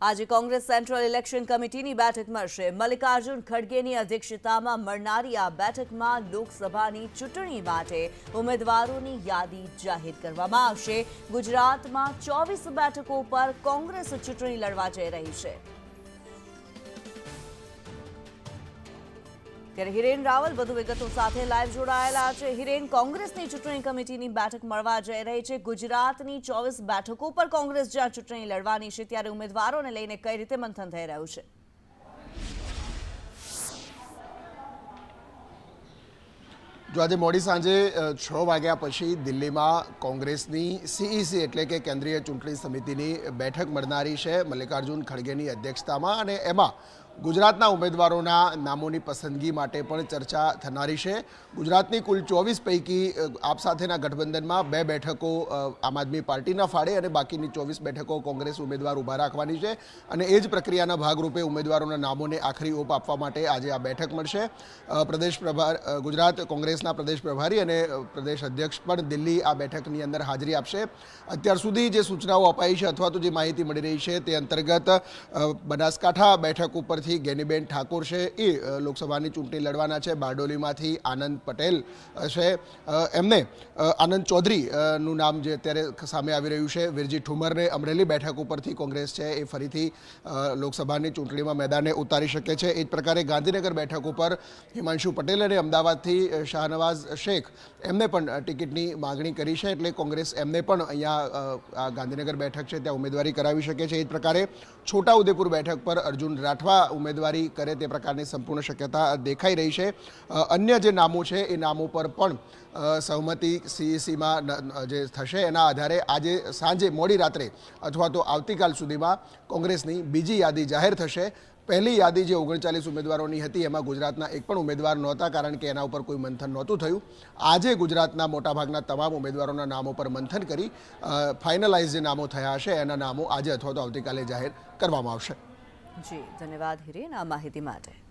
આજે Congress central election કમિટીની બેઠક મળશે. મલ્લિકાર્જુન ખડગેની અધ્યક્ષતામાં મળનારી આ બેઠકમાં લોકસભાની ચૂંટણી માટે ઉમેદવારોની યાદી જાહેર કરવામાં આવશે. ગુજરાતમાં ચોવીસ બેઠકો પર કોંગ્રેસ ચૂંટણી લડવા જઈ રહી છે. ત્યારે હિરેન રાવલ વધુ વિગતો સાથે લાઈવ જોડાયેલા છે. હિરેન, કોંગ્રેસની ચૂંટણી કમિટીની બેઠક મળવા જઈ રહી છે. ગુજરાતની ચોવીસ બેઠકો પર કોંગ્રેસ જ્યાં ચૂંટણી લડવાની છે, ત્યારે ઉમેદવારોને લઈને કઈ રીતે મંથન થઈ રહ્યું છે? જો આજે મોડી સાંજે છ વાગ્યા પછી દિલ્હીમાં કોંગ્રેસની સીઈસી એટલે કે કેન્દ્રીય ચૂંટણી સમિતિની બેઠક મળનારી છે. મલ્લિકાર્જુન ખડગેની અધ્યક્ષતામાં અને એમાં ગુજરાતના ઉમેદવારોના નામોની પસંદગી માટે પણ ચર્ચા થનારી છે. ગુજરાતની કુલ ચોવીસ પૈકી આપ સાથેના ગઠબંધનમાં બે બેઠકો આમ આદમી પાર્ટીના ફાળે અને બાકીની ચોવીસ બેઠકો કોંગ્રેસ ઉમેદવાર ઊભા રાખવાની છે. અને એ જ પ્રક્રિયાના ભાગરૂપે ઉમેદવારોના નામોને આખરી ઓપ આપવા માટે આજે આ બેઠક મળશે. પ્રદેશ પ્રભાર ગુજરાત કોંગ્રેસના પ્રદેશ પ્રભારી અને પ્રદેશ અધ્યક્ષ પણ દિલ્હી આ બેઠકની અંદર હાજરી આપશે. અત્યાર સુધી જે સૂચનાઓ અપાઈ છે અથવા તો જે માહિતી મળી રહી છે તે અંતર્ગત બનાસકાંઠા બેઠક ઉપરથી ગેનીબેન ઠાકોર છે એ લોકસભાની ચૂંટણી લડવાના છે. બારડોલીમાંથી આનંદ પટેલ છે. એમને આનંદ ચૌધરીનું નામ જે અત્યારે સામે આવી રહ્યું છે, વિરજી ઠુમરને અમરેલી બેઠક ઉપરથી કોંગ્રેસ છે એ ફરીથી લોકસભાની ચૂંટણીમાં મેદાને ઉતારી શકે છે. એ જ પ્રકારે ગાંધીનગર બેઠક ઉપર હિમાંશુ પટેલ અને અમદાવાદથી શાહનવાઝ શેખ એમને પણ ટિકિટની માગણી કરી છે. એટલે કોંગ્રેસ એમને પણ અહીંયા ગાંધીનગર બેઠક છે, ત્યાં ઉમેદવારી કરાવી શકે છે. એ જ પ્રકારે છોટાઉદેપુર બેઠક પર અર્જુન રાઠવા ઉમેદવારી કરે તે પ્રકારની સંપૂર્ણ શક્યતા દેખાઈ રહી છે. અન્ય જે નામો છે, એ નામો પર પણ સહમતિ સીઈસીમાં જે થશે, એના આધારે આજે સાંજે મોડી રાત્રે અથવા તો આવતીકાલ સુધીમાં કોંગ્રેસની બીજી યાદી જાહેર થશે. પહેલી યાદી જે ઓગણચાલીસ ઉમેદવારોની હતી, એમાં ગુજરાતના એક પણ ઉમેદવાર નહોતા, કારણ કે એના ઉપર કોઈ મંથન નહોતું થયું. આજે ગુજરાતના મોટાભાગના તમામ ઉમેદવારોના નામો પર મંથન કરી ફાઇનલાઇઝ જે નામો થયા હશે, એના નામો આજે અથવા તો આવતીકાલે જાહેર કરવામાં આવશે. જી ધન્યવાદ હિરેન આ માહિતી માટે.